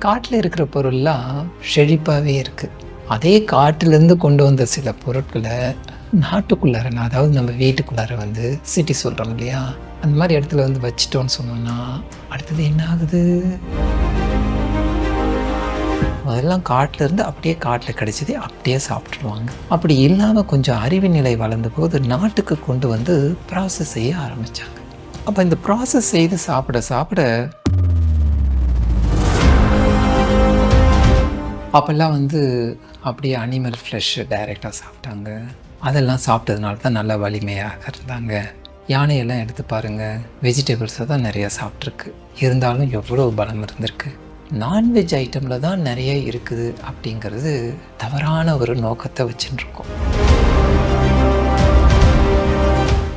காட்டில் இருக்கிற பொருள்லாம் செழிப்பாகவே இருக்குது அதே காட்டிலேருந்து கொண்டு வந்த சில பொருட்களை நாட்டுக்குள்ளார அதாவது நம்ம வீட்டுக்குள்ளார வந்து சிட்டி சொல்கிறோம் இல்லையா? அந்த மாதிரி இடத்துல வந்து வச்சிட்டோன்னு சொன்னோம்னா அடுத்தது என்ன ஆகுது? அதெல்லாம் காட்டிலேருந்து அப்படியே காட்டில் கிடைச்சதே அப்படியே சாப்பிட்ருவாங்க அப்படி இல்லாமல் கொஞ்சம் அறிவு நிலை வளர்ந்த போது நாட்டுக்கு கொண்டு வந்து ப்ராசஸ் செய்ய ஆரம்பித்தாங்க அப்போ இந்த ப்ராசஸ் செய்து சாப்பிட சாப்பிட அப்போல்லாம் வந்து அப்படியே அனிமல் ஃப்ளஷ்ஷு டைரெக்டாக சாப்பிட்டாங்க. அதெல்லாம் சாப்பிட்டதுனால தான் நல்லா வலிமையாக இருந்தாங்க. யானையெல்லாம் எடுத்து பாருங்கள் வெஜிடபிள்ஸை தான் நிறையா சாப்பிட்ருக்கு இருந்தாலும் எவ்வளோ பலம் இருந்திருக்கு. நான்வெஜ் ஐட்டமில் தான் நிறைய இருக்குது அப்படிங்கிறது தவறான ஒரு நோக்கத்தை வச்சுட்டுருக்கோம் இருக்கோம்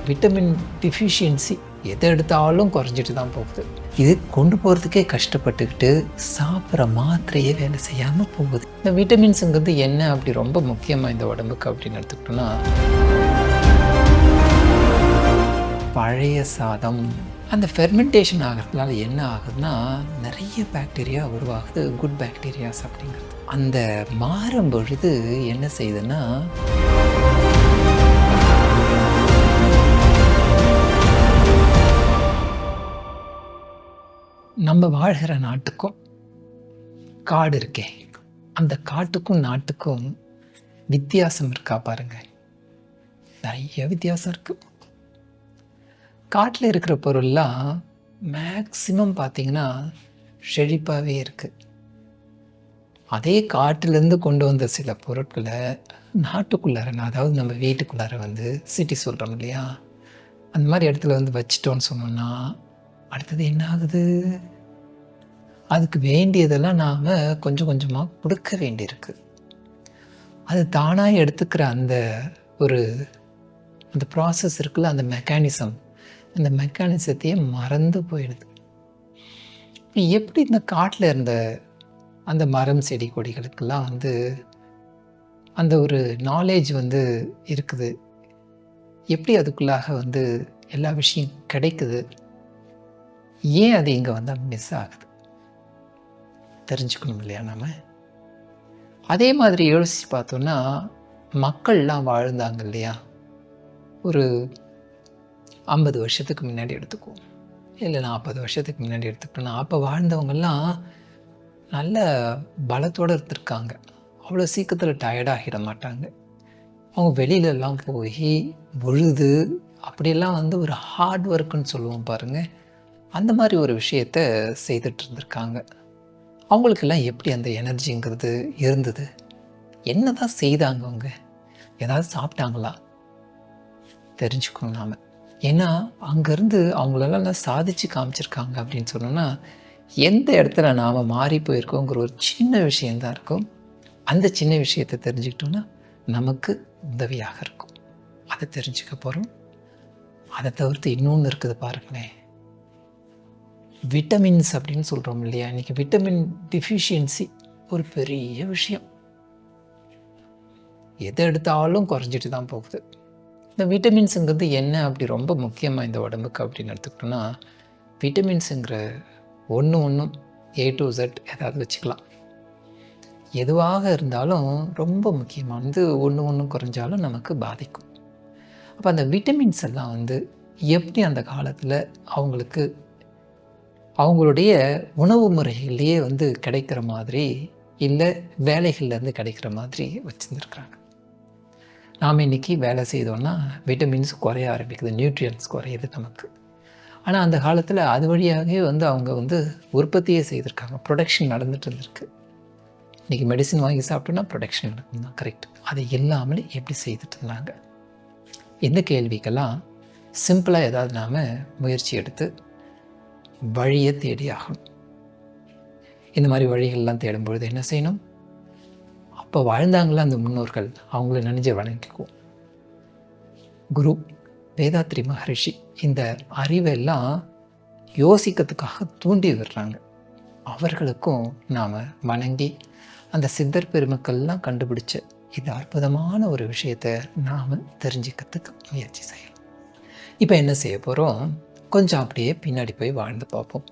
விட்டமின் டிஃபிஷியன்சி எதை எடுத்தாலும் குறைஞ்சிட்டு தான் போகுது. இது கொண்டு போகிறதுக்கே கஷ்டப்பட்டுக்கிட்டு சாப்பிட்ற மாத்திரையே வேலை செய்யாமல் போகுது. இந்த விட்டமின்ஸுங்கிறது என்ன அப்படி ரொம்ப முக்கியமாக இந்த உடம்புக்கு அப்படின்னு எடுத்துக்கிட்டோம்னா பழைய சாதம் அந்த ஃபெர்மெண்டேஷன் ஆகிறதுனால என்ன ஆகுதுன்னா நிறைய பாக்டீரியா உருவாகுது குட் பாக்டீரியாஸ் அப்படிங்கிறது. அந்த மாறும் பொழுது என்ன செய்யுதுன்னா நம்ம வாழ்கிற நாட்டுக்கும் காடு இருக்கே. அந்த காட்டுக்கும் நாட்டுக்கும் வித்தியாசம் இருக்கா பாருங்க. நிறைய வித்தியாசம் இருக்கு. காட்டில் இருக்கிற பொருள்லாம் மேக்சிமம் பார்த்தீங்கன்னா செழிப்பாகவே இருக்குது அதே காட்டிலேருந்து கொண்டு வந்த சில பொருட்களை நாட்டுக்குள்ளார அதாவது நம்ம வீட்டுக்குள்ளார வந்து சிட்டி சொல்கிறோம் இல்லையா? அந்த மாதிரி இடத்துல வந்து வச்சிட்டோன்னு சொன்னோம்னா அடுத்தது என்ன ஆகுது? அதுக்கு வேண்டியதெல்லாம் நாம் கொஞ்சம் கொஞ்சமாக கொடுக்க வேண்டியிருக்கு. அது தானாக எடுத்துக்கிற அந்த ஒரு அந்த ப்ராசஸ் இருக்குல்ல அந்த மெக்கானிசம் அந்த மெக்கானிசத்தையே மறந்து போயிடுது. எப்படி இந்த காட்டில் இருந்த அந்த மரம் செடி கொடிகளுக்கெல்லாம் வந்து அந்த ஒரு நாலேஜ் வந்து இருக்குது? எப்படி அதுக்குள்ளாக வந்து எல்லா விஷயம் கிடைக்குது? ஏன் அது இங்கே வந்தால் மிஸ் ஆகுது? தெரிஞ்சுக்கணும் இல்லையா நம்ம அதே மாதிரி யோசித்து பார்த்தோன்னா மக்கள்லாம் வாழ்ந்தாங்க இல்லையா? ஒரு ஐம்பது வருஷத்துக்கு முன்னாடி எடுத்துக்குவோம். இல்லை நாற்பது வருஷத்துக்கு முன்னாடி எடுத்துக்கிட்டோம்னா அப்போ வாழ்ந்தவங்கெல்லாம் நல்ல பலத்தோடு இருந்திருக்காங்க. அவ்வளோ சீக்கிரத்தில் டயர்டாகிட மாட்டாங்க. அவங்க வெளியிலலாம் போய் பொழுது அப்படியெல்லாம் வந்து ஒரு ஹார்ட் ஒர்க்குன்னு சொல்லுவோம் பாருங்கள் அந்த மாதிரி ஒரு விஷயத்த செய்துட்டு இருந்திருக்காங்க அவங்களுக்கெல்லாம் எப்படி அந்த எனர்ஜிங்கிறது இருந்தது? என்ன தான் செய்தாங்க அவங்க? ஏதாவது சாப்பிட்டாங்களா? தெரிஞ்சுக்கணும் நாம். ஏன்னா அங்கேருந்து அவங்களெல்லாம் சாதிச்சு காமிச்சிருக்காங்க அப்படின்னு சொன்னோன்னா எந்த இடத்துல நாம் மாறி போயிருக்கோங்கிற ஒரு சின்ன விஷயந்தான் இருக்கும். அந்த சின்ன விஷயத்தை தெரிஞ்சுக்கிட்டோன்னா நமக்கு உதவியாக இருக்கும். அதை தெரிஞ்சுக்க போகிறோம் அதை தவிர்த்து இன்னொன்று இருக்குது பாருங்களேன். விட்டமின்ஸ் அப்படின்னு சொல்கிறோம் இல்லையா? இன்றைக்கி விட்டமின் டிஃபிஷியன்சி ஒரு பெரிய விஷயம். எதை எடுத்தாலும் குறைஞ்சிட்டு தான் போகுது. இந்த விட்டமின்ஸுங்கிறது என்ன அப்படி ரொம்ப முக்கியமாக இந்த உடம்புக்கு அப்படின்னு எடுத்துக்கிட்டோம்னா விட்டமின்ஸுங்கிற ஒன்று ஒன்றும் ஏ டு ஜெட் ஏதாவது வச்சுக்கலாம். எதுவாக இருந்தாலும் ரொம்ப முக்கியமானது ஒன்று ஒன்று குறைஞ்சாலும் நமக்கு பாதிக்கும். அப்போ அந்த விட்டமின்ஸ் எல்லாம் வந்து எப்படி அந்த காலத்தில் அவங்களுக்கு அவங்களுடைய உணவு முறைகள்லேயே வந்து கிடைக்கிற மாதிரி இல்லை வேலைகள்லேருந்து கிடைக்கிற மாதிரி வச்சுருந்துருக்குறாங்க. நாம் இன்றைக்கி வேலை செய்தோன்னா விட்டமின்ஸ் குறைய ஆரம்பிக்குது நியூட்ரியன்ஸ் குறையுது நமக்கு. ஆனால் அந்த காலத்தில் அது வழியாகவே வந்து அவங்க வந்து உற்பத்தியே செய்திருக்காங்க. ப்ரொடக்ஷன் நடந்துட்டு இருந்திருக்கு. இன்றைக்கி மெடிசின் வாங்கி சாப்பிட்டோன்னா ப்ரொடக்ஷன் நடக்கும் தான் கரெக்ட் அது இல்லாமல் எப்படி செய்துட்டு இருந்தாங்க? இந்த கேள்விக்கெல்லாம் சிம்பிளாக ஏதாவது நாம் முயற்சி எடுத்து வழியை தேடி ஆகணும் இந்த மாதிரி வழிகள்லாம் தேடும் பொழுது என்ன செய்யணும்? அப்போ வாழ்ந்தாங்களா அந்த முன்னோர்கள்? அவங்கள நினைஞ்ச வணங்கிக்குவோம். குரு வேதாத்ரி மகரிஷி இந்த அறிவெல்லாம் யோசிக்கிறதுக்காக தூண்டி விடுறாங்க. அவர்களுக்கும் நாம் வணங்கி அந்த சித்தர் பெருமக்கள்லாம் கண்டுபிடிச்ச இது அற்புதமான ஒரு விஷயத்தை நாம் தெரிஞ்சுக்கிறதுக்கு முயற்சி செய்யலாம். இப்போ என்ன செய்ய போகிறோம் கொஞ்சம் அப்படியே பின்னாடி போய் வாழ்ந்து பார்ப்போம்.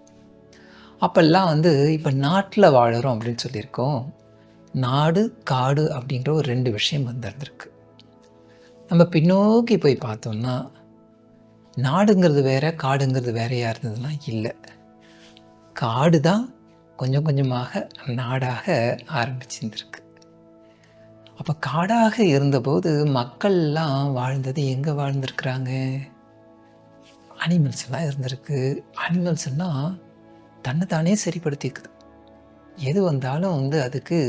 அப்போல்லாம் வந்து இப்போ நாட்டில் வாழறோம் அப்படின்னு சொல்லியிருக்கோம். நாடு காடு அப்படிங்கிற ஒரு ரெண்டு விஷயம் வந்திருந்திருக்கு நம்ம பின்னோக்கி போய் பார்த்தோம்னா நாடுங்கிறது வேற காடுங்கிறது வேறையாக இருந்ததுலாம் இல்லை. காடு தான் கொஞ்சம் கொஞ்சமாக நாடாக ஆரம்பிச்சிருந்துருக்கு. அப்போ காடாக இருந்தபோது மக்கள்லாம் வாழ்ந்தது எங்கே வாழ்ந்திருக்கிறாங்க? அனிமல்ஸ் எல்லாம் இருந்திருக்கு. அனிமல்ஸ் எல்லாம் தன்னை தானே சரிப்படுத்திக்குது. எது வந்தாலும் வந்து அதுக்கு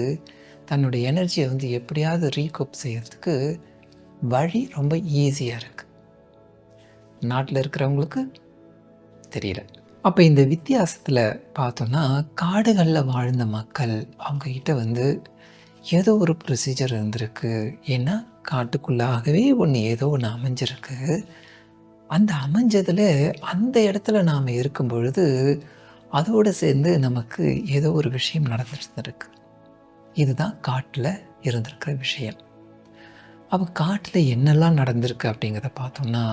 தன்னுடைய எனர்ஜியை வந்து எப்படியாவது ரீகோப் செய்கிறதுக்கு வழி ரொம்ப ஈஸியாக இருக்குது நாட்டில் இருக்கிறவங்களுக்கு தெரியல. அப்போ இந்த வித்தியாசத்தில் பார்த்தோன்னா காடுகளில் வாழ்ந்த மக்கள் அவங்கக்கிட்ட வந்து ஏதோ ஒரு ப்ரொசீஜர் இருந்திருக்கு. ஏன்னா காட்டுக்குள்ளாகவே ஒன்று ஏதோ ஒன்று அமைஞ்சிருக்கு. அந்த அமைஞ்சதில் அந்த இடத்துல நாம் இருக்கும் பொழுது அதோடு சேர்ந்து நமக்கு ஏதோ ஒரு விஷயம் நடந்துருக்கு இதுதான் காட்டில் இருந்திருக்கிற விஷயம். அப்போ காட்டில் என்னெல்லாம் நடந்திருக்கு அப்படிங்கிறத பார்த்தோம்னா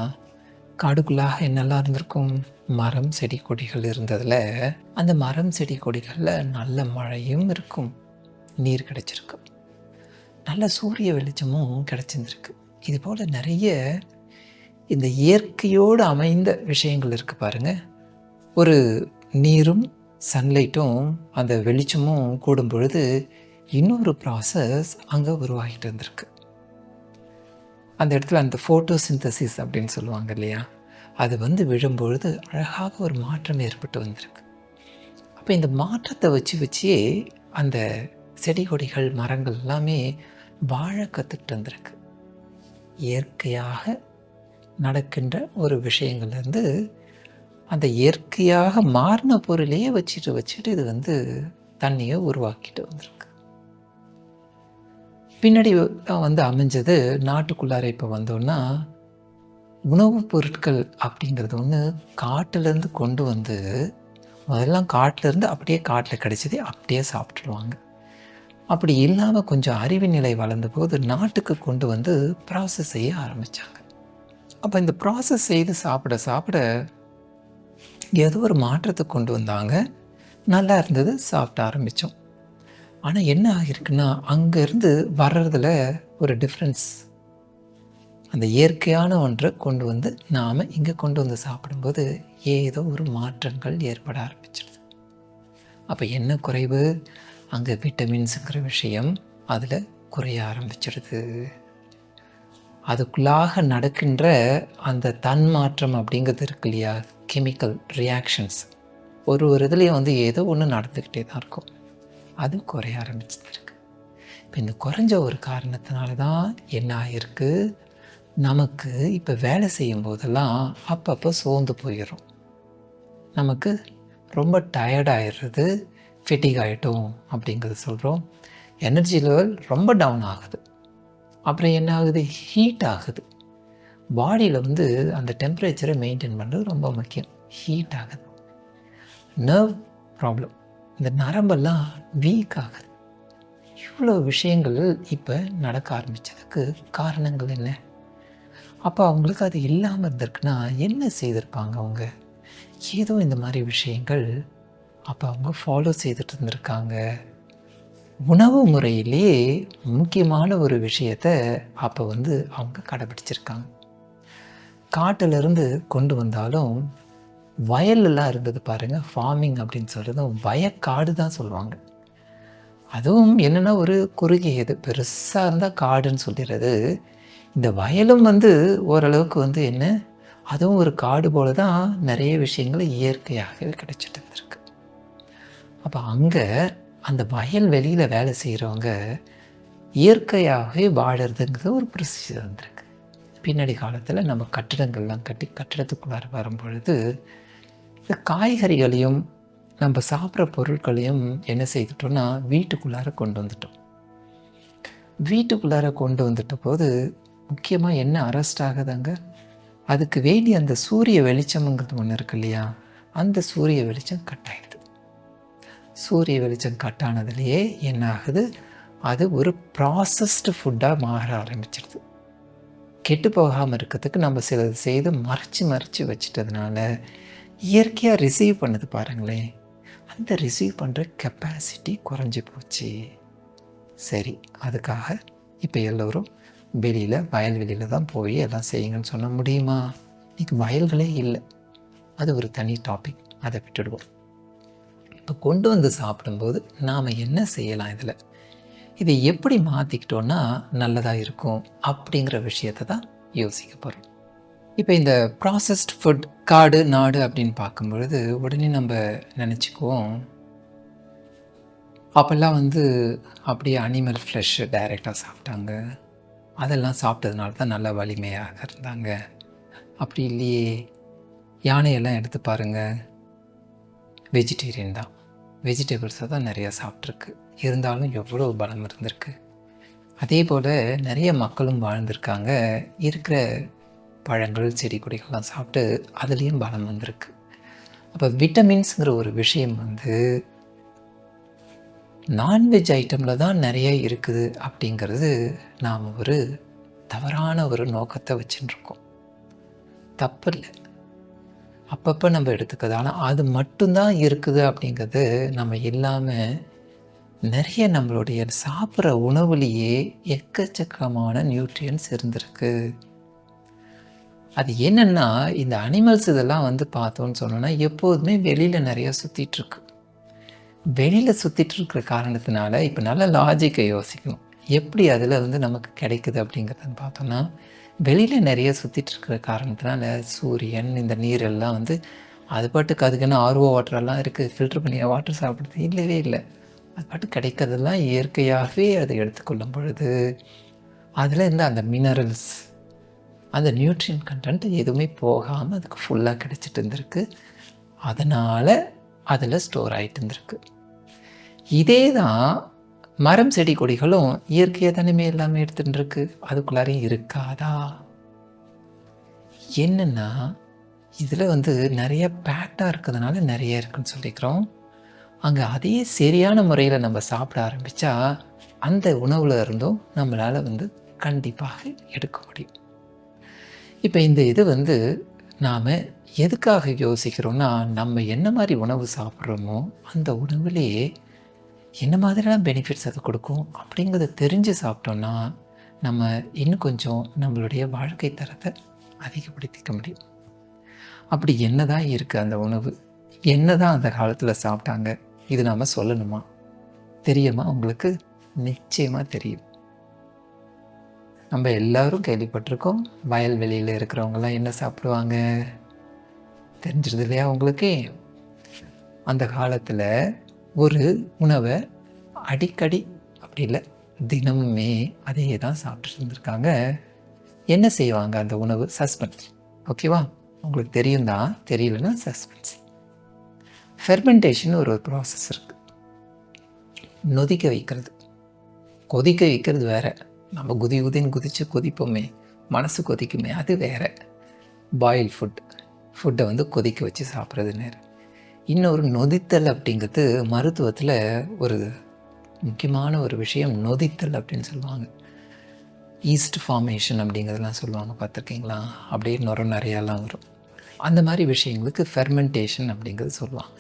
காடுக்குள்ளாக என்னெல்லாம் இருந்திருக்கும்? மரம் செடி கொடிகள் இருந்ததில் அந்த மரம் செடி கொடிகளில் நல்ல மழையும் இருக்கும். நீர் கிடைச்சிருக்கு. நல்ல சூரிய வெளிச்சமும் கிடச்சிருந்துருக்கு. இது போல் நிறைய இந்த இயற்கையோடு அமைந்த விஷயங்கள் இருக்குது பாருங்கள் ஒரு நீரும் சன்லைட்டும் அந்த வெளிச்சமும் கூடும் பொழுது இன்னொரு ப்ராசஸ் அங்கே உருவாகிட்டு இருந்திருக்கு. அந்த இடத்துல அந்த ஃபோட்டோ சிந்தசிஸ் அப்படின்னு சொல்லுவாங்க இல்லையா? அது வந்து விழும்பொழுது அழகாக ஒரு மாற்றம் ஏற்பட்டு வந்திருக்கு. அப்போ இந்த மாற்றத்தை வச்சு வச்சே அந்த செடி கொடிகள் மரங்கள் எல்லாமே வாழ கற்றுக்கிட்டு வந்திருக்கு. இயற்கையாக நடக்கின்ற ஒரு விஷயங்கள்லேருந்து அந்த இயற்கையாக மாறின பொருளையே வச்சுட்டு வச்சுட்டு இது வந்து தண்ணியை உருவாக்கிட்டு வந்திருக்கு. பின்னாடி வந்து அமைஞ்சது நாட்டுக்குள்ளார இப்போ வந்தோன்னா உணவுப் பொருட்கள் அப்படிங்கிறது ஒன்று காட்டிலேருந்து கொண்டு வந்து முதல்லாம் காட்டிலேருந்து அப்படியே காட்டில் கிடைச்சதே அப்படியே சாப்பிட்ருவாங்க அப்படி இல்லாமல் கொஞ்சம் அறிவு நிலை வளர்ந்தபோது நாட்டுக்கு கொண்டு வந்து ப்ராசஸ் செய்ய ஆரம்பித்தாங்க அப்போ இந்த ப்ராசஸ் செய்து சாப்பிட சாப்பிட ஏதோ ஒரு மாற்றத்தை கொண்டு வந்தாங்க. நல்லா இருந்தது சாப்பிட ஆரம்பித்தோம் ஆனால் என்ன ஆகிருக்குன்னா அங்கேருந்து வர்றதில் ஒரு டிஃப்ரென்ஸ் அந்த இயற்கையான ஒன்றை கொண்டு வந்து நாம் இங்கே கொண்டு வந்து சாப்பிடும்போது ஏதோ ஒரு மாற்றங்கள் ஏற்பட ஆரம்பிச்சிடுது அப்போ என்ன குறைவு? அங்கே விட்டமின்ஸுங்கிற விஷயம் அதில் குறைய ஆரம்பிச்சிடுது அதுக்குள்ளாக நடக்கின்ற அந்த தன்மாற்றம் அப்படிங்கிறது இருக்கு இல்லையா? கெமிக்கல் ரியாக்ஷன்ஸ் ஒரு ஒரு இதுலேயும் வந்து ஏதோ ஒன்று நடந்துக்கிட்டே தான் இருக்கும். அது குறைய ஆரம்பிச்சிருக்கு இப்போ இந்த குறைஞ்ச ஒரு காரணத்தினால தான் என்ன ஆகிருக்கு நமக்கு இப்போ வேலை செய்யும் போதெல்லாம் அப்பப்போ சோர்ந்து போயிடும் நமக்கு ரொம்ப டயர்டாயிடுறது ஃபிட்டிக் ஆகிட்டோம் அப்படிங்கிறது சொல்கிறோம் எனர்ஜி லெவல் ரொம்ப டவுன் ஆகுது. அப்புறம் என்ன ஆகுது? ஹீட் ஆகுது. பாடியில் வந்து அந்த டெம்பரேச்சரை மெயின்டைன் பண்ணுறது ரொம்ப முக்கியம். ஹீட் ஆகுது. நர்வ் ப்ராப்ளம் இந்த நரம்பெல்லாம் வீக் ஆகுது. இவ்வளோ விஷயங்கள் இப்போ நடக்க ஆரம்பித்ததுக்கு காரணங்கள் என்ன? அப்போ அவங்களுக்கு அது இல்லாமல் இருந்திருக்குன்னா என்ன செய்திருப்பாங்க அவங்க? ஏதோ இந்த மாதிரி விஷயங்கள் அப்போ அவங்க ஃபாலோ செய்துட்டு இருந்திருக்காங்க. உணவு முறையிலேயே முக்கியமான ஒரு விஷயத்தை அப்போ வந்து அவங்க கடைபிடிச்சிருக்காங்க. காட்டிலிருந்து கொண்டு வந்தாலும் வயல்லாம் இருந்தது பாருங்கள் ஃபார்மிங் அப்படின்னு சொல்கிறதும் வயக்காடு தான் சொல்லுவாங்க. அதுவும் என்னென்னா ஒரு குறுகியது பெருசாக இருந்தால் காடுன்னு சொல்லிடுறது. இந்த வயலும் வந்து ஓரளவுக்கு வந்து என்ன அதுவும் ஒரு காடு போல தான் நிறைய விஷயங்கள் இயற்கையாகவே கிடைச்சிட்டு இருந்திருக்கு. அப்போ அங்கே அந்த வயல் வெளியில் வேலை செய்கிறவங்க இயற்கையாகவே வாழறதுங்கிறது ஒரு ப்ரொசீஜர் வந்திருக்கு. பின்னாடி காலத்தில் நம்ம கட்டிடங்கள்லாம் கட்டி கட்டிடத்துக்குள்ளார வரும்பொழுது இந்த காய்கறிகளையும் நம்ம சாப்பிட்ற பொருட்களையும் என்ன செய்துட்டோம்னா வீட்டுக்குள்ளார கொண்டு வந்துட்டோம். வீட்டுக்குள்ளார கொண்டு வந்துட்ட போது முக்கியமாக என்ன அரெஸ்ட் ஆகுதாங்க? அதுக்கு வேண்டி அந்த சூரிய வெளிச்சம்ங்கிறது ஒன்று இருக்கு இல்லையா? அந்த சூரிய வெளிச்சம் கட் சூரிய வெளிச்சம் கட்டானதுலேயே என்ன ஆகுது அது ஒரு ப்ராசஸ்டு ஃபுட்டாக மாற ஆரம்பிச்சிடுது கெட்டு போகாமல் இருக்கிறதுக்கு நம்ம சிலது செய்து மறைச்சி மறைச்சி வச்சிட்டதுனால இயற்கையாக ரிசீவ் பண்ணுது பாருங்களேன். அந்த அந்த ரிசீவ் பண்ணுற கெப்பாசிட்டி குறைஞ்சி போச்சு. சரி அதுக்காக இப்போ எல்லோரும் வெளியில் வயல்வெளியில் தான் போய் எல்லாம் செய்யுங்கன்னு சொல்ல முடியுமா? இன்றைக்கி வயல்களே இல்லை. அது ஒரு தனி டாபிக் அதை விட்டுடுவோம். இப்போ கொண்டு வந்து சாப்பிடும்போது நாம் என்ன செய்யலாம் இதில்? இதை எப்படி மாற்றிக்கிட்டோன்னா நல்லதாக இருக்கும் அப்படிங்கிற விஷயத்தை தான் யோசிக்க போகிறோம் இப்போ இந்த ப்ராசஸ்ட் ஃபுட் காடு நாடு அப்படின்னு பார்க்கும்பொழுது உடனே நம்ம நினச்சிக்குவோம் அப்போல்லாம் வந்து அப்படியே அனிமல் ஃப்ளஷ் டைரெக்டாக சாப்பிட்டாங்க. அதெல்லாம் சாப்பிட்டதுனால தான் நல்லா வலிமையாக இருந்தாங்க. அப்படி இல்லையே யானையெல்லாம் எடுத்து பாருங்கள் வெஜிடேரியன் தான். வெஜிடபிள்ஸை தான் நிறையா சாப்பிட்ருக்கு. இருந்தாலும் எவ்வளோ பலம் இருந்திருக்கு. அதே போல் நிறைய மக்களும் வாழ்ந்திருக்காங்க. இருக்கிற பழங்கள் செடி கொடிகள்லாம் சாப்பிட்டு அதுலேயும் பலம் வந்திருக்கு. அப்போ விட்டமின்ஸுங்கிற ஒரு விஷயம் வந்து நான்வெஜ் ஐட்டமில் தான் நிறைய இருக்குது அப்படிங்கிறது நாம் ஒரு தவறான ஒரு நோக்கத்தை வச்சுட்டுருக்கோம் தப்பு இல்லை. அப்பப்போ நம்ம எடுத்துக்கிறது. ஆனால் அது மட்டும்தான் இருக்குது அப்படிங்கிறது நம்ம இல்லாமல் நிறைய நம்மளுடைய சாப்பிட்ற உணவுலேயே எக்கச்சக்கமான நியூட்ரியன்ஸ் இருந்திருக்கு. அது என்னென்னா இந்த அனிமல்ஸ் இதெல்லாம் வந்து பார்த்தோன்னு சொன்னோன்னா எப்போதுமே வெளியில் நிறையா சுற்றிட்டுருக்கு வெளியில் சுற்றிட்டு இருக்கிற காரணத்தினால இப்போ நல்ல லாஜிக்கை யோசிக்கணும். எப்படி அதில் வந்து நமக்கு கிடைக்குது அப்படிங்கிறதுன்னு பார்த்தோன்னா வெளியில் நிறைய சுற்றிட்டு இருக்கிற காரணத்தினால சூரியன் இந்த நீரெல்லாம் வந்து அது பாட்டுக்கு அதுக்குன்னு ஆர்வோ வாட்டரெல்லாம் இருக்குது ஃபில்டர் பண்ணி வாட்டர் சாப்பிட்றது? இல்லவே இல்லை. அது பாட்டு கிடைக்கிறதெல்லாம் இயற்கையாகவே அதை எடுத்துக்கொள்ளும் பொழுது அதில் இருந்து அந்த மினரல்ஸ் அந்த நியூட்ரியன் கண்டென்ட் எதுவுமே போகாமல் அதுக்கு ஃபுல்லாக கிடச்சிட்டு இருந்திருக்கு. அதனால் அதில் ஸ்டோர் ஆகிட்டு இருந்திருக்கு. இதே தான் மரம் செடி கொடிகளும் இயற்கையாக தானே எல்லாமே எடுத்துகிட்டு இருக்கு? அதுக்குள்ளாரையும் இருக்காதா? என்னென்னா இதில் வந்து நிறைய பேட்டாக இருக்கிறதுனால நிறைய இருக்குன்னு சொல்லிக்கிறோம். அங்கே அதே சரியான முறையில் நம்ம சாப்பிட ஆரம்பித்தா அந்த உணவில் இருந்தும் நம்மளால் வந்து கண்டிப்பாக எடுக்க முடியும். இப்போ இந்த இது வந்து நாம் எதுக்காக யோசிக்கிறோன்னா நம்ம என்ன மாதிரி உணவு சாப்பிட்றோமோ அந்த உணவுலேயே என்ன மாதிரிலாம் பெனிஃபிட்ஸ் அது கொடுக்கும் அப்படிங்கிறத தெரிஞ்சு சாப்பிட்டோன்னா நம்ம இன்னும் கொஞ்சம் நம்மளுடைய வாழ்க்கை தரத்தை அதிகப்படுத்திக்க முடியும். அப்படி என்ன தான் இருக்குது அந்த உணவு? என்ன தான் அந்த காலத்தில் சாப்பிட்டாங்க? இது நாம் சொல்லணுமா? தெரியுமா? உங்களுக்கு நிச்சயமாக தெரியும். நம்ம எல்லோரும் கேள்விப்பட்டிருக்கோம் வயல்வெளியில் இருக்கிறவங்கெல்லாம் என்ன சாப்பிடுவாங்க? தெரிஞ்சிருது இல்லையா உங்களுக்கு? அந்த காலத்தில் ஒரு உணவை அடிக்கடி அப்படி இல்லை தினமுமே அதே தான் சாப்பிட்டு இருந்திருக்காங்க. என்ன செய்வாங்க அந்த உணவு? சஸ்பென்ஸ் ஓகேவா உங்களுக்கு தெரியும் தான் தெரியலன்னா சஸ்பென்ஸ் ஃபெர்மெண்டேஷன் ஒரு ப்ராசஸ் இருக்குது நொதிக்க வைக்கிறது. கொதிக்க வைக்கிறது வேறு. நம்ம குதி குதின்னு குதித்து கொதிப்போமே. மனசு கொதிக்குமே. அது வேறு. பாயில் ஃபுட் ஃபுட்டை வந்து கொதிக்க வச்சு சாப்பிட்றது நேரம். இன்னொரு நொதித்தல் அப்படிங்கிறது மருத்துவத்தில் ஒரு முக்கியமான ஒரு விஷயம் நொதித்தல் அப்படின்னு சொல்லுவாங்க. ஈஸ்ட் ஃபார்மேஷன் அப்படிங்கிறதெல்லாம் சொல்லுவாங்க பார்த்துருக்கீங்களா? அப்படியே நுர நிறையாலாம் வரும். அந்த மாதிரி விஷயங்களுக்கு ஃபெர்மெண்டேஷன் அப்படிங்கிறது சொல்லுவாங்க.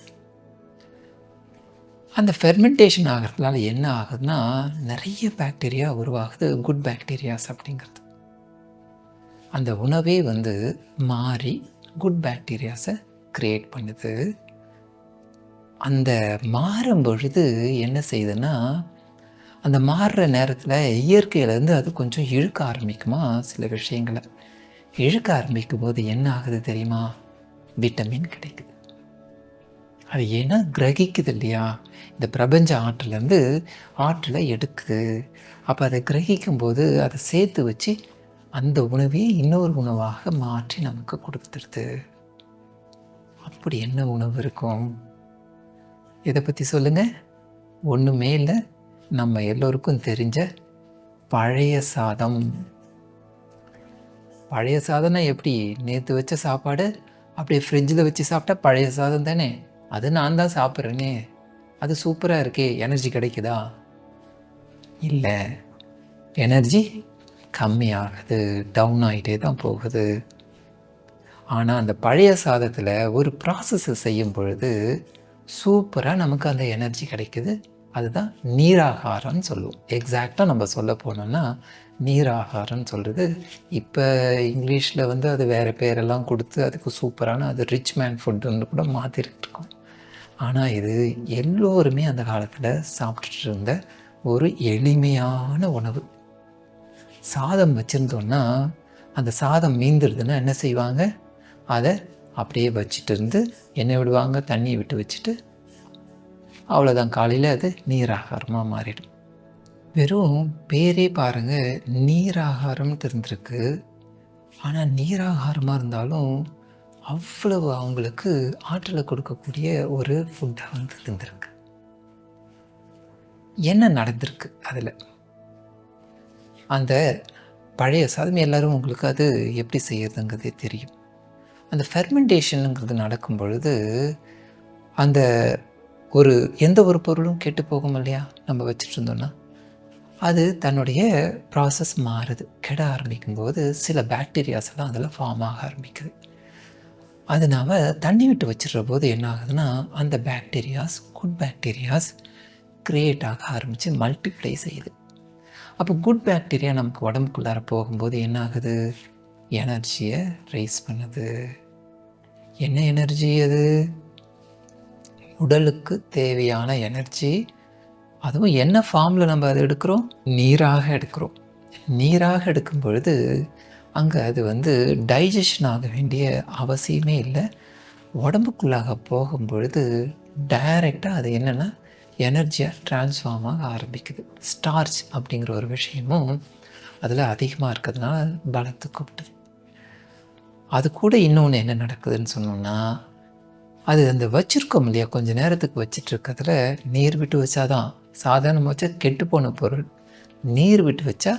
அந்த ஃபெர்மெண்டேஷன் ஆகிறதுனால என்ன ஆகுதுன்னா நிறைய பாக்டீரியா உருவாகுது குட் பாக்டீரியாஸ் அப்படிங்கிறது. அந்த உணவே வந்து மாறி குட் பாக்டீரியாஸை க்ரியேட் பண்ணுது. அந்த மாறும் பொழுது என்ன செய்யுதுன்னா அந்த மாறுற நேரத்தில் இயற்கையிலேருந்து அது கொஞ்சம் இழுக்க ஆரம்பிக்குமா சில விஷயங்களை. இழுக்க ஆரம்பிக்கும் போது என்ன ஆகுது தெரியுமா? விட்டமின் கிடைக்குது. அது ஏன்னா கிரகிக்குது இல்லையா? இந்த பிரபஞ்ச ஆற்றிலேருந்து ஆற்றில் எடுக்குது. அப்போ அதை கிரகிக்கும் போது அதை சேர்த்து வச்சு அந்த உணவையே இன்னொரு உணவாக மாற்றி நமக்கு கொடுத்துருது. அப்படி என்ன உணவு இருக்கும்? இதை பற்றி சொல்லுங்கள் ஒன்றுமே இல்லை. நம்ம எல்லோருக்கும் தெரிஞ்ச பழைய சாதம். பழைய சாதம்னா எப்படி? நேற்று வச்ச சாப்பாடு அப்படியே ஃப்ரிட்ஜில் வச்சு சாப்பிட்டா பழைய சாதம் தானே? அது நான் தான் சாப்பிட்றேனே. அது சூப்பராக இருக்கே. எனர்ஜி கிடைக்குதா? இல்லை. எனர்ஜி கம்மியாகுது. டவுன் ஆகிட்டே தான் போகுது. ஆனால் அந்த பழைய சாதத்தில் ஒரு ப்ராசஸை செய்யும் பொழுது சூப்பராக நமக்கு அந்த எனர்ஜி கிடைக்குது. அதுதான் நீராகாரம்னு சொல்லுவோம். எக்ஸாக்டாக நம்ம சொல்ல போனோம்னா நீராகாரம்னு சொல்கிறது இப்போ இங்கிலீஷில் வந்து அது வேறு பேரெல்லாம் கொடுத்து அதுக்கு சூப்பரான அது ரிச் மேன் ஃபுட்டுன்னு கூட மாற்றிட்டு இருக்கோம். ஆனால் இது எல்லோருமே அந்த காலத்தில் சாப்பிட்டுட்டு இருந்த ஒரு எளிமையான உணவு. சாதம் வச்சுருந்தோன்னா அந்த சாதம் மீந்துடுதுன்னா என்ன செய்வாங்க? அதை அப்படியே வச்சுட்டு இருந்து எண்ணெய் விடுவாங்க தண்ணியை விட்டு வச்சுட்டு அவ்வளோதான் காலையில் அது நீராகாரமாக மாறிடும். வெறும் பேரே பாருங்கள் நீராகாரம்னு தெரிஞ்சிருக்கு. ஆனால் நீராகாரமாக இருந்தாலும் அவ்வளவு அவங்களுக்கு ஆற்றலை கொடுக்கக்கூடிய ஒரு ஃபுட்டாக வந்து இருந்திருக்கு. என்ன நடந்திருக்கு அதில்? அந்த பழைய சாதம் எல்லாரும் உங்களுக்கு அது எப்படி செய்யறதுங்கிறதே தெரியும். அந்த ஃபெர்மெண்டேஷனுங்கிறது நடக்கும் பொழுது அந்த ஒரு எந்த ஒரு பொருளும் கெட்டு போகும் இல்லையா? நம்ம வச்சுட்டு இருந்தோம்னா. அது தன்னுடைய ப்ராசஸ் மாறுது. கெட ஆரம்பிக்கும் போது சில பாக்டீரியாஸ் எல்லாம் அதில் ஃபார்ம் ஆக ஆரம்பிக்குது. அது நாம் தண்ணி விட்டு வச்சிடுற போது என்ன ஆகுதுன்னா அந்த பாக்டீரியாஸ் குட் பாக்டீரியாஸ் க்ரியேட் ஆக ஆரம்பித்து மல்டிப்ளை செய்யுது. அப்போ குட் பாக்டீரியா நமக்கு உடம்புக்குள்ளார போகும்போது என்ன ஆகுது? எனர்ஜியை ரைஸ் பண்ணுது. என்ன எனர்ஜி அது? உடலுக்கு தேவையான எனர்ஜி அதுவும் என்ன ஃபார்மில் நம்ம அதை எடுக்கிறோம்? நீராக எடுக்கிறோம். நீராக எடுக்கும் பொழுது அங்கே அது வந்து டைஜஷன் ஆக வேண்டிய அவசியமே இல்லை. உடம்புக்குள்ளாக போகும் பொழுது டைரெக்டாக அது என்னென்னா எனர்ஜியாக டிரான்ஸ்ஃபார்ம் ஆக ஆரம்பிக்குது. ஸ்டார்ச் அப்படிங்கிற ஒரு விஷயமும் அதில் அதிகமாக இருக்கிறதுனால பலத்தை கூப்பிட்டுது. அது கூட இன்னொன்று என்ன நடக்குதுன்னு சொன்னோம்னா அது அந்த வச்சுருக்கோம் இல்லையா? கொஞ்சம் நேரத்துக்கு வச்சிட்ருக்கிறதுல நீர் விட்டு வச்சாதான் சாதாரணமாக வச்சா கெட்டு போன பொருள். நீர் விட்டு வச்சா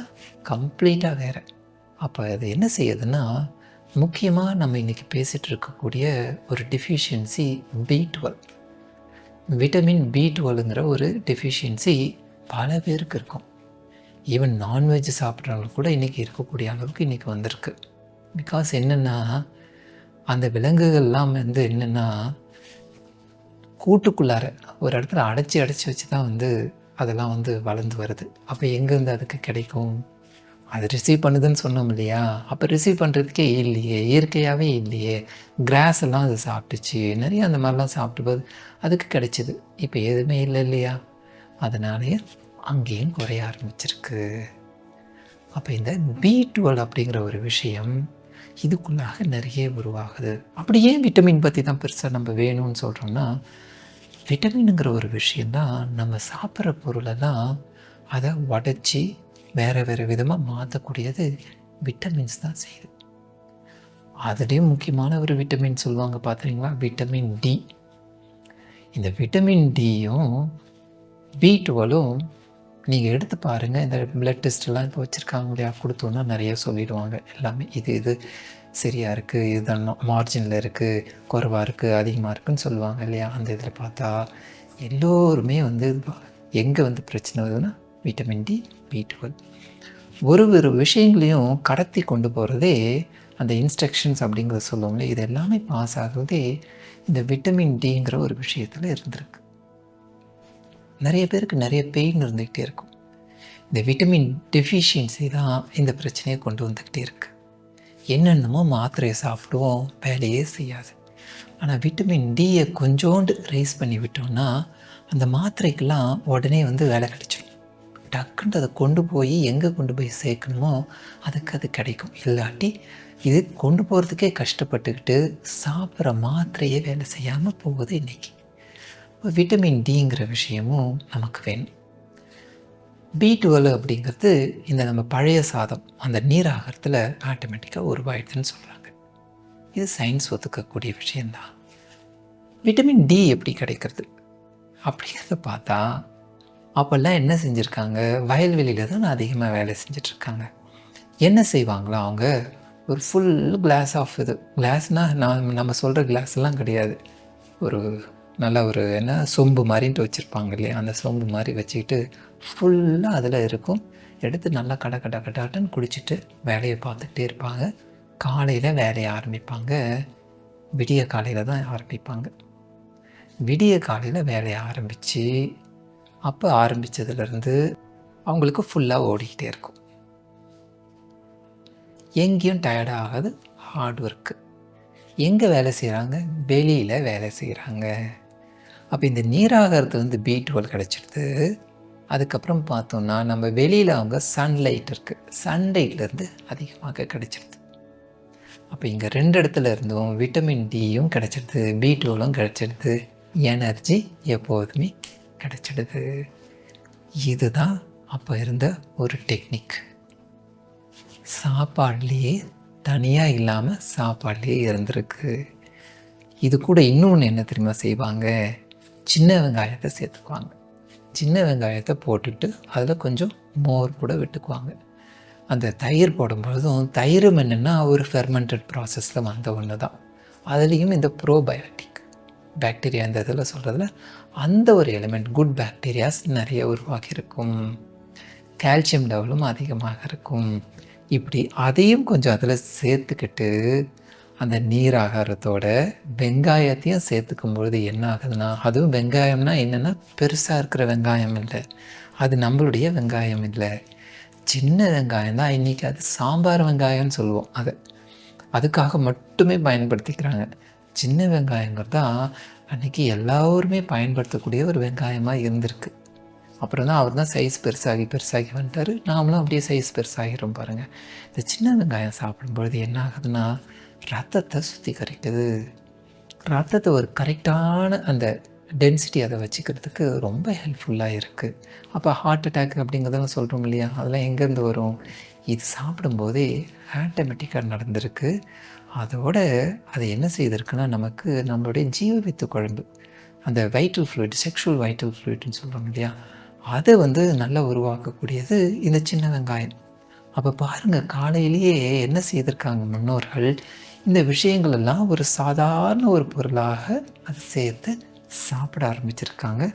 கம்ப்ளீட்டாக வேறு. அப்போ அது என்ன செய்யுதுன்னா முக்கியமாக நம்ம இன்றைக்கி பேசிகிட்டு இருக்கக்கூடிய ஒரு deficiency B twelve vitamin B டுவெல்ங்கிற ஒரு டெஃபிஷியன்சி பல பேருக்கு இருக்கும். ஈவன் நான்வெஜ் சாப்பிட்றவங்களுக்கு கூட இன்றைக்கி இருக்கக்கூடிய அளவுக்கு இன்றைக்கி வந்திருக்கு. பிகாஸ் என்னென்னா அந்த விலங்குகள்லாம் வந்து என்னென்னா கூட்டுக்குள்ளார ஒரு இடத்துல அடைச்சி அடைச்சி வச்சு தான் வந்து அதெல்லாம் வந்து வளர்ந்து வருது. அப்போ எங்கேருந்து அதுக்கு கிடைக்கும்? அது ரிசீவ் பண்ணுதுன்னு சொன்னோம் இல்லையா? அப்போ ரிசீவ் பண்ணுறதுக்கே இல்லையே இயற்கையாகவே இல்லையே. கிராஸ் எல்லாம் அது சாப்பிட்டுச்சு நிறைய அந்த மாதிரிலாம் சாப்பிட்டு போது அதுக்கு கிடைச்சிது. இப்போ எதுவுமே இல்லை இல்லையா? அதனாலேயே அங்கேயும் குறைய ஆரம்பிச்சிருக்கு. அப்போ இந்த பி டுவெல் அப்படிங்கிற ஒரு விஷயம் இதுக்குள்ளாக நிறைய உருவாகுது. அப்படியே விட்டமின் பற்றி தான் பெருசாக நம்ம வேணும்னு சொல்கிறோம்னா விட்டமினுங்கிற ஒரு விஷயந்தான் நம்ம சாப்பிட்ற பொருளெல்லாம் அதை உடச்சி வேறு வேறு விதமாக மாற்றக்கூடியது விட்டமின்ஸ் தான் செய்யுது. அதுலேயும் முக்கியமான ஒரு விட்டமின் சொல்லுவாங்க பார்த்துறீங்களா விட்டமின் டி இந்த விட்டமின் டியும் பி டுவெலும் நீங்கள் எடுத்து பாருங்கள் இந்த பிளட் டெஸ்ட்லாம் இப்போ வச்சுருக்காங்க இல்லையா? கொடுத்தோன்னா நிறைய சொல்லிடுவாங்க. எல்லாமே இது இது சரியாக இருக்குது இதுதான் மார்ஜினில் இருக்குது குறைவாக இருக்குது அதிகமாக இருக்குதுன்னு சொல்லுவாங்க இல்லையா? அந்த இதில் பார்த்தா எல்லோருமே வந்து எங்கே வந்து பிரச்சனை வருதுன்னா விட்டமின் டி பி டுவெல் ஒரு ஒரு விஷயங்களையும் கடத்தி கொண்டு போகிறதே அந்த இன்ஸ்ட்ரக்ஷன்ஸ் அப்படிங்கிறத சொல்லுவோம்ல இது எல்லாமே பாஸ் ஆகுறதே இந்த விட்டமின் டிங்கிற ஒரு விஷயத்தில் இருந்திருக்கு. நிறைய பேருக்கு நிறைய பெயின் இருந்துக்கிட்டே இருக்கும். இந்த விட்டமின் டெஃபிஷியன்சி தான் இந்த பிரச்சனையை கொண்டு வந்துக்கிட்டே இருக்குது என்னென்னமோ மாத்திரையை சாப்பிடுவோம் வேலையே செய்யாது. ஆனால் விட்டமின் டியை கொஞ்சோண்டு ரைஸ் பண்ணி விட்டோம்னா அந்த மாத்திரைக்கெல்லாம் உடனே வந்து வேலை கிடைச்சிடும் டக்குன்ட்டு அதை கொண்டு போய் எங்கே கொண்டு போய் சேர்க்கணுமோ அதுக்கு அது கிடைக்கும். இல்லாட்டி இது கொண்டு போகிறதுக்கே கஷ்டப்பட்டுக்கிட்டு சாப்பிட்ற மாத்திரையே வேலை செய்யாமல் போகுது இன்றைக்கி விட்டமின் டிங்கிற விஷயமும் நமக்கு வேணும். பி டுவெல் அப்படிங்கிறது இந்த நம்ம பழைய சாதம் அந்த நீராகரத்தில் ஆட்டோமேட்டிக்காக உருவாயிடுதுன்னு சொல்கிறாங்க இது சயின்ஸ் ஒத்துக்கக்கூடிய விஷயந்தான் விட்டமின் டி எப்படி கிடைக்கிறது? அப்படிங்கிறத பார்த்தா அப்போல்லாம் என்ன செஞ்சுருக்காங்க? வயல்வெளியில் தான் அதிகமாக வேலை செஞ்சிட்ருக்காங்க. என்ன செய்வாங்களோ அவங்க? ஒரு ஃபுல் கிளாஸ் ஆஃப் இது. கிளாஸ்னால் நான் நம்ம சொல்கிற கிளாஸ்லாம் கிடையாது. ஒரு நல்ல ஒரு என்ன சொம்பு மாதிரின்ட்டு வச்சுருப்பாங்க இல்லையா? அந்த சொம்பு மாதிரி வச்சுக்கிட்டு ஃபுல்லாக அதில் இருக்கும். எடுத்து நல்லா கடை கடை கடாட்டுன்னு குடிச்சிட்டு வேலையை பார்த்துக்கிட்டே இருப்பாங்க. காலையில் வேலையை ஆரம்பிப்பாங்க. விடிய காலையில் தான் ஆரம்பிப்பாங்க. விடிய காலையில் வேலையை ஆரம்பித்து அப்போ ஆரம்பித்ததுலேருந்து அவங்களுக்கு ஃபுல்லாக ஓடிக்கிட்டே இருக்கும். எங்கேயும் டயர்டாக ஆகாது ஹார்ட் ஒர்க்கு எங்கே வேலை செய்கிறாங்க வெளியில் வேலை செய்கிறாங்க அப்போ இந்த நீராகிறது வந்து பி டுவெல் கிடச்சிடுது அதுக்கப்புறம் பார்த்தோம்னா நம்ம வெளியில் அவங்க சன்லைட் இருக்குது சன்லைட்லேருந்து அதிகமாக கிடச்சிடுது அப்போ இங்கே ரெண்டு இடத்துல இருந்தும் விட்டமின் டியும் கிடச்சிடுது பி டுவெலும் கிடச்சிடுது எனர்ஜி எப்போதுமே கிடச்சிடுது. இதுதான் அப்போ இருந்த ஒரு டெக்னிக் சாப்பாட்லேயே தனியாக இல்லாமல் சாப்பாட்லேயே இருந்திருக்கு. இது கூட இன்னொன்று என்ன தெரியுமா செய்வாங்க? சின்ன வெங்காயத்தை சேர்த்துக்குவாங்க. சின்ன வெங்காயத்தை போட்டுட்டு அதில் கொஞ்சம் மோர் கூட விட்டுக்குவாங்க. அந்த தயிர் போடும்பொழுதும் தயிரும் என்னென்னா ஒரு ஃபெர்மெண்டட் ப்ராசஸில் வந்த ஒன்று தான் அதுலேயும் இந்த ப்ரோபயோட்டிக் பாக்டீரியா இந்த இதில் சொல்கிறதுல அந்த ஒரு எலிமெண்ட் குட் பாக்டீரியாஸ் நிறைய உருவாகியிருக்கும். கால்சியம் லெவலும் அதிகமாக இருக்கும். இப்படி அதையும் கொஞ்சம் அதில் சேர்த்துக்கிட்டு அந்த நீர் ஆகாரத்தோட வெங்காயத்தையும் சேர்த்துக்கும் பொழுது என்ன ஆகுதுன்னா அதுவும் வெங்காயம்னா என்னென்னா பெருசாக இருக்கிற வெங்காயம் இல்லை. அது நம்மளுடைய வெங்காயம் இல்லை. சின்ன வெங்காயம் தான் இன்றைக்கி அது சாம்பார் வெங்காயம்னு சொல்லுவோம் அதை. அதுக்காக மட்டுமே பயன்படுத்திக்கிறாங்க. சின்ன வெங்காயங்கிறது தான் அன்றைக்கி எல்லோருமே பயன்படுத்தக்கூடிய ஒரு வெங்காயமாக இருந்திருக்கு. அப்புறம் தான் அவர் தான் சைஸ் பெருசாகி பெருசாகி வந்துட்டார். நாமளும் அப்படியே சைஸ் பெருசாகிறோம் பாருங்கள் இந்த சின்ன வெங்காயம் சாப்பிடும்பொழுது என்ன ஆகுதுன்னா ரத்தத்தை சுத்திகரிக்குது ரத்தத்தை ஒரு கரெக்டான அந்த டென்சிட்டி அதை வச்சுக்கிறதுக்கு ரொம்ப ஹெல்ப்ஃபுல்லாக இருக்குது அப்போ ஹார்ட் அட்டாக் அப்படிங்கிறதெல்லாம் சொல்கிறோம் இல்லையா? அதெல்லாம் எங்கேருந்து வரும்? இது சாப்பிடும்போதே ஆட்டோமேட்டிக்காக நடந்திருக்கு. அதோட அது என்ன செய்திருக்குன்னா நமக்கு நம்மளுடைய ஜீவவித்து குழம்பு அந்த வைட்டல் ஃப்ளூயிட் செக்ஷுவல் வைட்டல் ஃப்ளூயிட்னு சொல்கிறோம் இல்லையா? அதை வந்து நல்லா உருவாக்கக்கூடியது இந்த சின்ன வெங்காயம். அப்போ பாருங்கள் காலையிலேயே என்ன செய்திருக்காங்க முன்னோர்கள்? இந்த விஷயங்கள் எல்லாம் ஒரு சாதாரண ஒரு பொருளாக அதை சேர்த்து சாப்பிட ஆரம்பிச்சிருக்காங்க.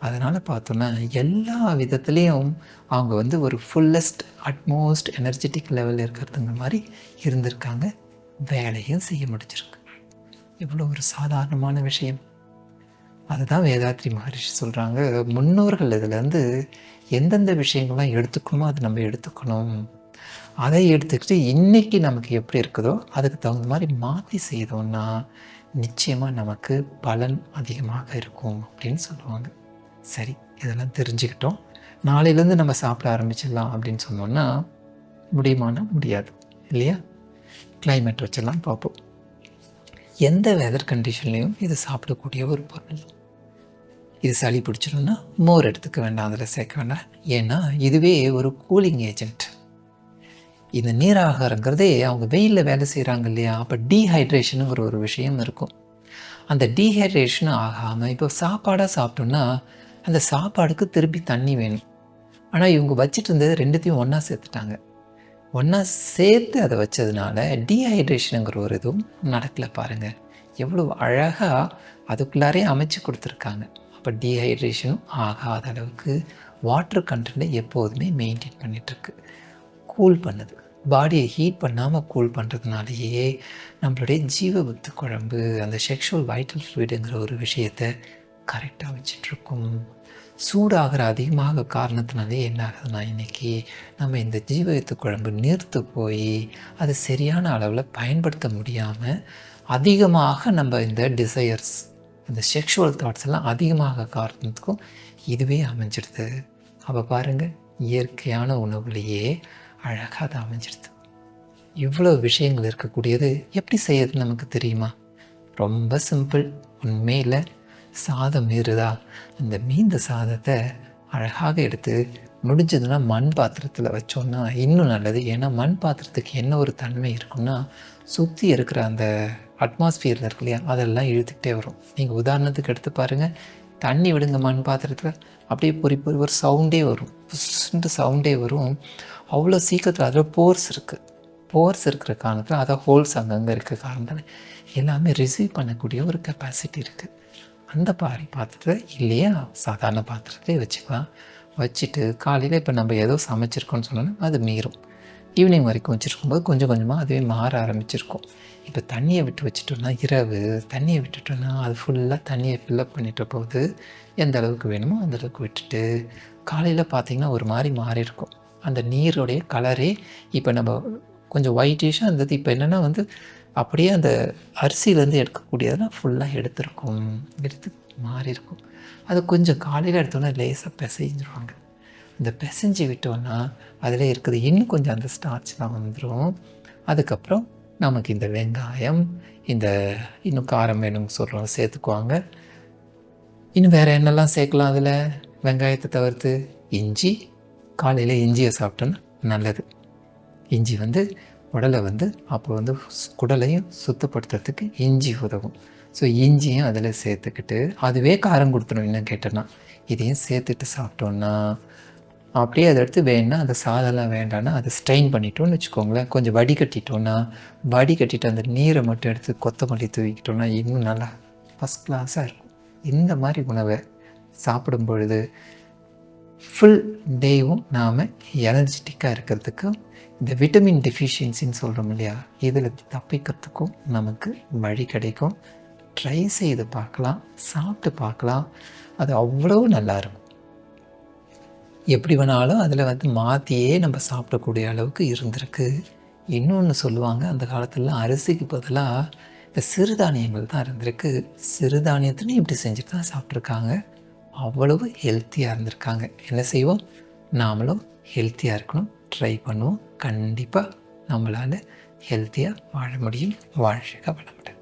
அதனால் பார்த்தோன்னா எல்லா விதத்துலேயும் அவங்க வந்து ஒரு ஃபுல்லஸ்ட் அட்மோஸ்ட் எனர்ஜெட்டிக் லெவலில் இருக்கிறதுங்க மாதிரி இருந்திருக்காங்க. வேலையும் செய்ய முடிச்சிருக்கு இவ்வளோ ஒரு சாதாரணமான விஷயம். அதுதான் வேதாத்ரி மகரிஷி சொல்கிறாங்க முன்னோர்கள் இதுலேருந்து எந்தெந்த விஷயங்கள்லாம் எடுத்துக்கணுமோ அதை நம்ம எடுத்துக்கணும். அதை எடுத்துக்கிட்டு இன்றைக்கி நமக்கு எப்படி இருக்குதோ அதுக்கு தகுந்த மாதிரி மாற்றி செய்தோம்னா நிச்சயமாக நமக்கு பலன் அதிகமாக இருக்கும் அப்படின்னு சொல்லுவாங்க. சரி இதெல்லாம் தெரிஞ்சுக்கிட்டோம். நாளையிலேருந்து நம்ம சாப்பிட ஆரம்பிச்சிடலாம் அப்படின்னு சொன்னோன்னா முடியுமானா முடியாது இல்லையா? கிளைமேட் வச்செல்லாம் பார்ப்போம். எந்த வெதர் கண்டிஷன்லேயும் இது சாப்பிடக்கூடிய ஒரு பொருள். இது சளி பிடிச்சிடும்னா மோர் எடுத்துக்க வேண்டாம் அதில் சேர்க்க வேண்டாம். ஏன்னா இதுவே ஒரு கூலிங் ஏஜென்ட் இந்த நீராகாரங்கிறதே அவங்க வெயிலில் வேலை செய்கிறாங்க இல்லையா? அப்போ டீஹைட்ரேஷனுங்கிற ஒரு விஷயம் இருக்கும். அந்த டீஹைட்ரேஷன் ஆகாமல் இப்போ சாப்பாடாக சாப்பிட்டோம்னா அந்த சாப்பாடுக்கு திருப்பி தண்ணி வேணும். ஆனால் இவங்க வச்சுட்டு இருந்தது ரெண்டுத்தையும் ஒன்றா சேர்த்துட்டாங்க. ஒன்றா சேர்த்து அதை வச்சதுனால டீஹைட்ரேஷனுங்கிற ஒரு இதுவும் நடக்கலை பாருங்கள் எவ்வளோ அழகாக அதுக்குள்ளாரே அமைச்சு கொடுத்துருக்காங்க. அப்போ டீஹைட்ரேஷனும் ஆகாத அளவுக்கு வாட்டர் கண்டென்ட்டை எப்போதுமே மெயின்டைன் பண்ணிகிட்ருக்கு கூல் பண்ணுது. பாடியை ஹீட் பண்ணாமல் கூல் பண்ணுறதுனாலேயே நம்மளுடைய ஜீவபுத்து குழம்பு அந்த செக்ஷுவல் வைட்டல் ஃப்ளூயிடுங்கிற ஒரு விஷயத்தை கரெக்டாக வச்சிட்ருக்கும். சூடாகிற அதிகமாக காரணத்தினாலே என்ன ஆகுதுன்னா இன்றைக்கி நம்ம இந்த ஜீவவித்து குழம்பு நீர்த்து போய் அது சரியான அளவில் பயன்படுத்த முடியாமல் அதிகமாக நம்ம இந்த டிசையர்ஸ் இந்த செக்ஷுவல் தாட்ஸ் எல்லாம் அதிகமாக காரணத்துக்கும் இதுவே அமைஞ்சிடுது. அப்போ பாருங்கள் இயற்கையான உணவுலேயே அழகாக அது அமைஞ்சிருது. இவ்வளோ விஷயங்கள் இருக்கக்கூடியது எப்படி செய்யறது நமக்கு தெரியுமா? ரொம்ப சிம்பிள் உண்மையில் சாதம் மீறுதா அந்த மீந்த சாதத்தை அழகாக எடுத்து முடிஞ்சதுன்னா மண் பாத்திரத்தில் வச்சோன்னா இன்னும் நல்லது. ஏன்னா மண் பாத்திரத்துக்கு என்ன ஒரு தன்மை இருக்குன்னா சுற்றி இருக்கிற அந்த அட்மாஸ்ஃபியரில் இருக்கு இல்லையா? அதெல்லாம் இழுத்துக்கிட்டே வரும். நீங்கள் உதாரணத்துக்கு எடுத்து பாருங்கள் தண்ணி விடுங்க மண் பாத்திரத்தில். அப்படியே பொறி பொறி ஒரு சவுண்டே வரும். புஷ்ன்ட்டு சவுண்டே வரும். அவ்வளோ சீக்கிரத்தில் அதில் போர்ஸ் இருக்குது போர்ஸ் இருக்கிற காரணத்தில் அதை ஹோல்ஸ் அங்கங்கே இருக்க காரணத்தில் எல்லாமே ரிசீவ் பண்ணக்கூடிய ஒரு கெப்பாசிட்டி இருக்குது அந்த பாரி பாத்திரத்தை இல்லையா? சாதாரண பாத்திரத்தையே வச்சுக்கலாம். வச்சுட்டு காலையில் இப்போ நம்ம ஏதோ சமைச்சிருக்கோன்னு சொன்னோன்னா அது மீறும். ஈவினிங் வரைக்கும் வச்சுருக்கும்போது கொஞ்சம் கொஞ்சமாக அதுவே மாற ஆரம்பிச்சிருக்கும். இப்போ தண்ணியை விட்டு வச்சுட்டோம்னா இரவு தண்ணியை விட்டுட்டோம்னா அது ஃபுல்லாக தண்ணியை ஃபில்லப் பண்ணிட்ட போது எந்த அளவுக்கு வேணுமோ அந்த அளவுக்கு விட்டுட்டு காலையில் பார்த்தீங்கன்னா ஒரு மாதிரி மாறி இருக்கும் அந்த நீருடைய கலரே இப்போ நம்ம கொஞ்சம் ஒயிட்டிஷாக இருந்தது. இப்போ என்னென்னா வந்து அப்படியே அந்த அரிசியிலேருந்து எடுக்கக்கூடியதெல்லாம் ஃபுல்லாக எடுத்திருக்கும். எடுத்து மாறி இருக்கும் அது கொஞ்சம் காலையில் எடுத்தோன்னா லேசாக பிசைஞ்சிருவாங்க. இந்த பிசைஞ்சு விட்டோன்னா அதில் இருக்குது இன்னும் கொஞ்சம் அந்த ஸ்டார்ச்லாம் வந்துடும் அதுக்கப்புறம் நமக்கு இந்த வெங்காயம் இந்த இன்னும் காரம் வேணும்னு சொல்கிறோம் சேர்த்துக்குவாங்க. இன்னும் வேறு என்னெல்லாம் சேர்க்கலாம் அதில்? வெங்காயத்தை தவிர்த்து இஞ்சி காலையில் இஞ்சியை சாப்பிட்டோன்னா நல்லது. இஞ்சி வந்து உடலை வந்து அப்போ வந்து குடலையும் சுத்தப்படுத்துறதுக்கு இஞ்சி உதவும். ஸோ இஞ்சியும் அதில் சேர்த்துக்கிட்டு அதுவே காரம் கொடுத்துரும் இன்னும் கேட்டோன்னா. இதையும் சேர்த்துட்டு சாப்பிட்டோன்னா அப்படியே அதை எடுத்து வேணும்னா அந்த சாதம்லாம் வேண்டாம்னா அதை ஸ்ட்ரெயின் பண்ணிட்டோம்னு வச்சுக்கோங்களேன். கொஞ்சம் வடிகட்டிட்டோன்னா வடிகட்டிட்டு அந்த நீரை மட்டும் எடுத்து கொத்தமல்லி தூவிக்கிட்டோன்னா இன்னும் நல்லா ஃபஸ்ட் கிளாஸாக இருக்கும். இந்த மாதிரி உணவை சாப்பிடும் பொழுது ஃபுல் டேவும் நாம் எனர்ஜெட்டிக்காக இருக்கிறதுக்கும் இந்த விட்டமின் டெஃபிஷியன்சின்னு சொல்கிறோம் இல்லையா? இதில் தப்பிக்கிறதுக்கும் நமக்கு வழி கிடைக்கும். ட்ரை செய்து பார்க்கலாம் சாப்பிட்டு பார்க்கலாம். அது அவ்வளோ நல்லா இருக்கும். எப்படி வேணாலும் அதில் வந்து மாற்றியே நம்ம சாப்பிடக்கூடிய அளவுக்கு இருந்திருக்கு. இன்னொன்று சொல்லுவாங்க அந்த காலத்துலலாம் அரிசிக்கு பதிலாக இந்த சிறுதானியங்கள் தான் இருந்திருக்கு. சிறுதானியத்துலையும் இப்படி செஞ்சுட்டு தான் சாப்பிட்ருக்காங்க அவ்வளவு ஹெல்த்தியாக இருந்திருக்காங்க. என்ன செய்வோம்? நாமளும் ஹெல்த்தியாக இருக்கணும். ட்ரை பண்ணுவோம். கண்டிப்பாக நம்மளால் ஹெல்த்தியாக வாழ முடியும். வாழ்க வளமுடன்.